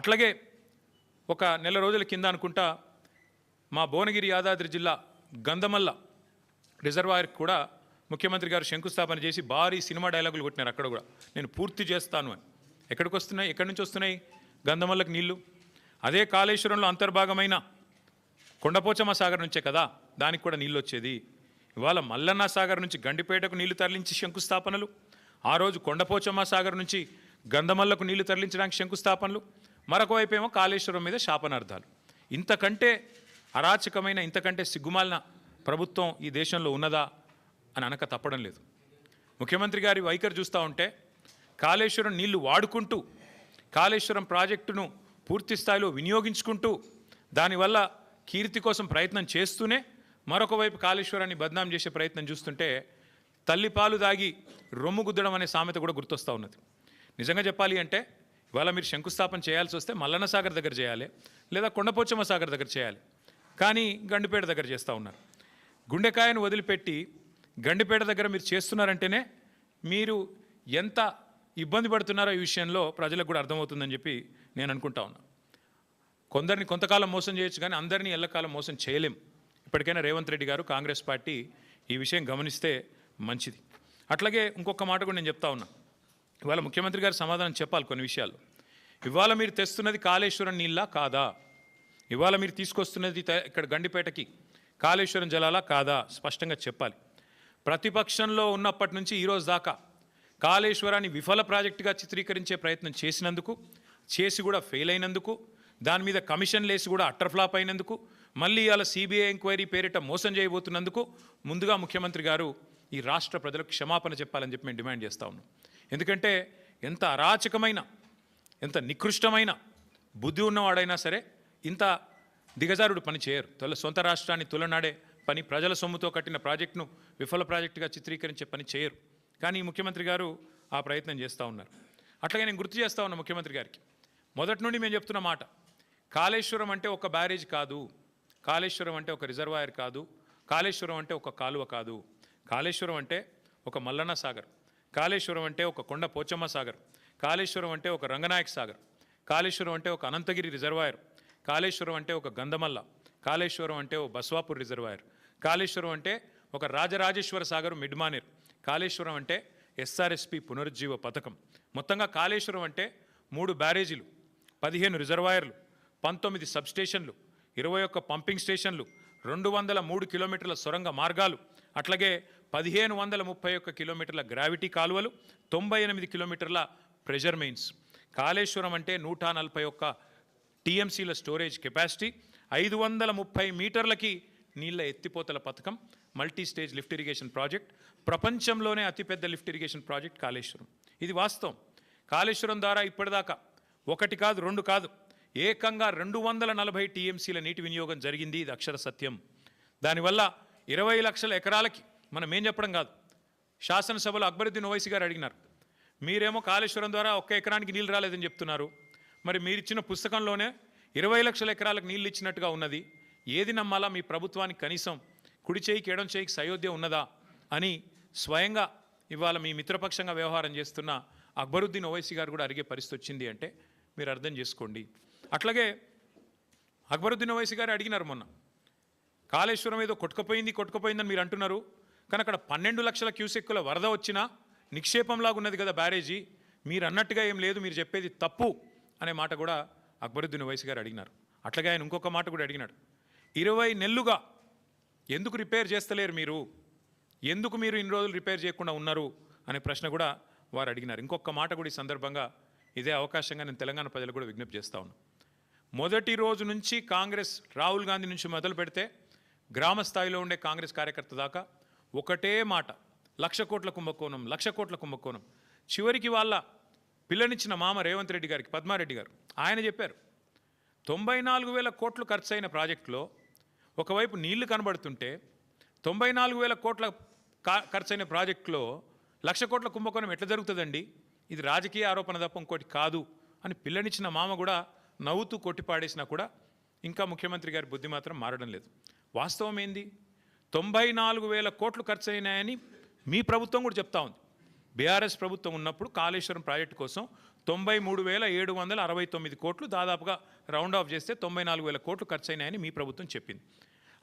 అట్లాగే ఒక నెల రోజుల కింద అనుకుంటా మా భువనగిరి యాదాద్రి జిల్లా గంధమల్ల రిజర్వాయర్ కూడా ముఖ్యమంత్రి గారు శంకుస్థాపన చేసి భారీ సినిమా డైలాగులు కొట్టినారు అక్కడ కూడా. నేను పూర్తి చేస్తాను అని. ఎక్కడికి వస్తున్నాయి? ఎక్కడి నుంచి వస్తున్నాయి? గంధమల్లకి నీళ్ళు. అదే కాళేశ్వరంలో అంతర్భాగమైన కొండపోచమ్మ సాగర్ నుంచే కదా? దానికి కూడా నీళ్ళు వచ్చేది. ఇవాళ మల్లన్న సాగర్ నుంచి గండిపేటకు నీళ్ళు తరలించి శంకుస్థాపనలు. ఆ రోజు కొండపోచమ్మ సాగర్ నుంచి గంధమల్లకు నీళ్ళు తరలించడానికి శంకుస్థాపనలు. మరొక వైపు ఏమో కాళేశ్వరం మీద శాపనార్థాలు. ఇంతకంటే అరాచకమైన ఇంతకంటే సిగ్గుమాలిన ప్రభుత్వం ఈ దేశంలో ఉన్నదా అని అనక తప్పడం లేదు. ముఖ్యమంత్రి గారి వైఖరి చూస్తూ ఉంటే కాళేశ్వరం నీళ్ళు వాడుకుంటూ కాళేశ్వరం ప్రాజెక్టును పూర్తి స్థాయిలో వినియోగించుకుంటూ దానివల్ల కీర్తి కోసం ప్రయత్నం చేస్తూనే మరొక వైపు కాళేశ్వరాన్ని బద్నాం చేసే ప్రయత్నం చూస్తుంటే తల్లిపాలు దాగి రొమ్ము గుద్దడం అనే సామెత కూడా గుర్తొస్తూ ఉన్నది. నిజంగా చెప్పాలి అంటే ఇవాళ మీరు శంకుస్థాపన చేయాల్సి వస్తే మల్లన్న సాగర్ దగ్గర చేయాలి లేదా కొండపోచమ్మ సాగర్ దగ్గర చేయాలి. కానీ గండిపేట దగ్గర చేస్తూ ఉన్నారు. గుండెకాయను వదిలిపెట్టి గండిపేట దగ్గర మీరు చేస్తున్నారంటేనే మీరు ఎంత ఇబ్బంది పడుతున్నారో ఈ విషయంలో ప్రజలకు కూడా అర్థమవుతుందని చెప్పి నేను అనుకుంటా ఉన్నా. కొందరిని కొంతకాలం మోసం చేయొచ్చు కానీ అందరినీ ఎల్లకాలం మోసం చేయలేం. ఇప్పటికైనా రేవంత్ రెడ్డి గారు కాంగ్రెస్ పార్టీ ఈ విషయం గమనిస్తే మంచిది. అట్లాగే ఇంకొక మాట కూడా నేను చెప్తా ఉన్నా. ఇవాళ ముఖ్యమంత్రి గారు సమాధానం చెప్పాలి కొన్ని విషయాలు. ఇవాళ మీరు తెస్తున్నది కాళేశ్వరం నీళ్ళ కాదా? ఇవాళ మీరు తీసుకొస్తున్నది ఇక్కడ గండిపేటకి కాళేశ్వరం జలాలా కాదా? స్పష్టంగా చెప్పాలి. ప్రతిపక్షంలో ఉన్నప్పటి నుంచి ఈరోజు దాకా కాళేశ్వరాన్ని విఫల ప్రాజెక్టుగా చిత్రీకరించే ప్రయత్నం చేసినందుకు చేసి కూడా ఫెయిల్ అయినందుకు దాని మీద కమిషన్ లేసి కూడా అట్టర్ఫ్లాప్ అయినందుకు మళ్ళీ ఇవాళ సిబిఐ ఎంక్వైరీ పేరిట మోసం చేయబోతున్నందుకు ముందుగా ముఖ్యమంత్రి గారు ఈ రాష్ట్ర ప్రజలకు క్షమాపణ చెప్పాలని చెప్పి మేము డిమాండ్ చేస్తా ఉన్నాం. ఎందుకంటే ఎంత అరాచకమైన ఎంత నికృష్టమైన బుద్ధి ఉన్నవాడైనా సరే ఇంత దిగజారుడు పని చేయరు. తొల సొంత రాష్ట్రాన్ని తులనాడే పని ప్రజల సొమ్ముతో కట్టిన ప్రాజెక్టును విఫల ప్రాజెక్టుగా చిత్రీకరించే పని చేయరు. కానీ ముఖ్యమంత్రి గారు ఆ ప్రయత్నం చేస్తూ ఉన్నారు. అట్లాగే నేను గుర్తు చేస్తా ఉన్నా ముఖ్యమంత్రి గారికి. మొదటి నుండి మేము చెప్తున్న మాట కాళేశ్వరం అంటే ఒక బ్యారేజ్ కాదు కాళేశ్వరం అంటే ఒక రిజర్వాయర్ కాదు కాళేశ్వరం అంటే ఒక కాలువ కాదు కాళేశ్వరం అంటే ఒక మల్లన్న సాగర్. కాళేశ్వరం అంటే ఒక కొండ పోచమ్మ సాగర్ కాళేశ్వరం అంటే ఒక రంగనాయక సాగర్ కాళేశ్వరం అంటే ఒక అనంతగిరి రిజర్వాయర్ కాళేశ్వరం అంటే ఒక గంధమల్ల కాళేశ్వరం అంటే ఒక బస్వాపూర్ రిజర్వాయర్ కాళేశ్వరం అంటే ఒక రాజరాజేశ్వర సాగర్ మిడ్మానేర్ కాళేశ్వరం అంటే ఎస్ఆర్ఎస్పి పునరుజ్జీవ పథకం. మొత్తంగా కాళేశ్వరం అంటే మూడు బ్యారేజీలు పదిహేను రిజర్వాయర్లు పంతొమ్మిది సబ్స్టేషన్లు ఇరవై ఒక్క పంపింగ్ స్టేషన్లు రెండు వందల మూడు కిలోమీటర్ల సొరంగ మార్గాలు అట్లాగే పదిహేను వందల ముప్పై ఒక్క కిలోమీటర్ల గ్రావిటీ కాలువలు తొంభై ఎనిమిది కిలోమీటర్ల ప్రెజర్ మెయిన్స్ కాళేశ్వరం అంటే నూట నలభై ఒక్క టీఎంసీల స్టోరేజ్ కెపాసిటీ ఐదు వందల ముప్పై మీటర్లకి నీళ్ళ ఎత్తిపోతల పథకం multi stage lift irrigation project ప్రపంచంలోనే అతిపెద్ద లిఫ్ట్ ఇరిగేషన్ ప్రాజెక్ట్ కాళేశ్వరం. ఇది వాస్తవం. కాళేశ్వరం ద్వారా ఇప్పటిదాకా ఒకటి కాదు రెండు కాదు ఏకంగా రెండు వందల నలభై టీఎంసీల నీటి వినియోగం జరిగింది. ఇది అక్షర సత్యం. దానివల్ల ఇరవై లక్షల ఎకరాలకి మనం ఏం చెప్పడం కాదు. శాసనసభలో అక్బరుద్దీన్ ఓవైసీ గారు అడిగినారు మీరేమో కాళేశ్వరం ద్వారా ఒక్క ఎకరానికి నీళ్ళు రాలేదని చెప్తున్నారు. మరి మీరిచ్చిన పుస్తకంలోనే ఇరవై లక్షల ఎకరాలకు నీళ్ళు ఇచ్చినట్టుగా ఉన్నది. ఏది నమ్మాలా మీ ప్రభుత్వానికి కనీసం కుడి చేయికి ఎడం చేయికి సయోధ్య ఉన్నదా? అని స్వయంగా ఇవాళ మీ మిత్రపక్షంగా వ్యవహారం చేస్తున్న అక్బరుద్దీన్ ఓవైసీ గారు కూడా అడిగే పరిస్థితి వచ్చింది అంటే మీరు అర్థం చేసుకోండి. అట్లాగే అక్బరుద్దీన్ ఓవైసీ గారు అడిగినారు మొన్న కాళేశ్వరం ఏదో కొట్టుకుపోయింది కొట్టుకుపోయిందని మీరు అంటున్నారు. కానీ అక్కడ పన్నెండు లక్షల క్యూసెక్కుల వరద వచ్చినా నిక్షేపంలాగా ఉన్నది కదా బ్యారేజీ. మీరు అన్నట్టుగా ఏం లేదు మీరు చెప్పేది తప్పు అనే మాట కూడా అక్బరుద్దీన్ వైస్ గారు అడిగినారు. అట్లాగే ఆయన ఇంకొక మాట కూడా అడిగినాడు. ఇరవై నెలలుగా ఎందుకు రిపేర్ చేస్తలేరు మీరు? ఎందుకు మీరు ఇన్ని రోజులు రిపేర్ చేయకుండా ఉన్నారు? అనే ప్రశ్న కూడా వారు అడిగినారు. ఇంకొక మాట కూడా ఈ సందర్భంగా ఇదే అవకాశంగా నేను తెలంగాణ ప్రజలు కూడా విజ్ఞప్తి చేస్తా ఉన్నాను మొదటి రోజు నుంచి కాంగ్రెస్ రాహుల్ గాంధీ నుంచి మొదలు పెడితే గ్రామ స్థాయిలో ఉండే కాంగ్రెస్ కార్యకర్త దాకా ఒకటే మాట. లక్ష కోట్ల కుంభకోణం లక్ష కోట్ల కుంభకోణం. చివరికి వాళ్ళ పిల్లనిచ్చిన మామ రేవంత్ రెడ్డి గారికి పద్మారెడ్డి గారు. ఆయన చెప్పారు తొంభై నాలుగు వేల కోట్లు ఖర్చు అయిన ప్రాజెక్టులో ఒకవైపు నీళ్ళు కనబడుతుంటే తొంభై నాలుగు వేల కోట్ల ఖర్చు అయిన ప్రాజెక్టులో లక్ష కోట్ల కుంభకోణం ఎట్లా జరుగుతుందండి? ఇది రాజకీయ ఆరోపణ తప్ప ఇంకోటి కాదు అని పిల్లనిచ్చిన మామ కూడా నవ్వుతూ కొట్టిపాడేసినా కూడా ఇంకా ముఖ్యమంత్రి గారి బుద్ధి మాత్రం మారడం లేదు. వాస్తవం ఏంది? తొంభై నాలుగు వేల కోట్లు ఖర్చు అయినాయని మీ ప్రభుత్వం కూడా చెప్తా ఉంది. బీఆర్ఎస్ ప్రభుత్వం ఉన్నప్పుడు కాళేశ్వరం ప్రాజెక్టు కోసం తొంభై మూడు వేల ఏడు వందల అరవై తొమ్మిది కోట్లు దాదాపుగా రౌండ్ ఆఫ్ చేస్తే తొంభై నాలుగు వేల కోట్లు ఖర్చు అయినాయని మీ ప్రభుత్వం చెప్పింది.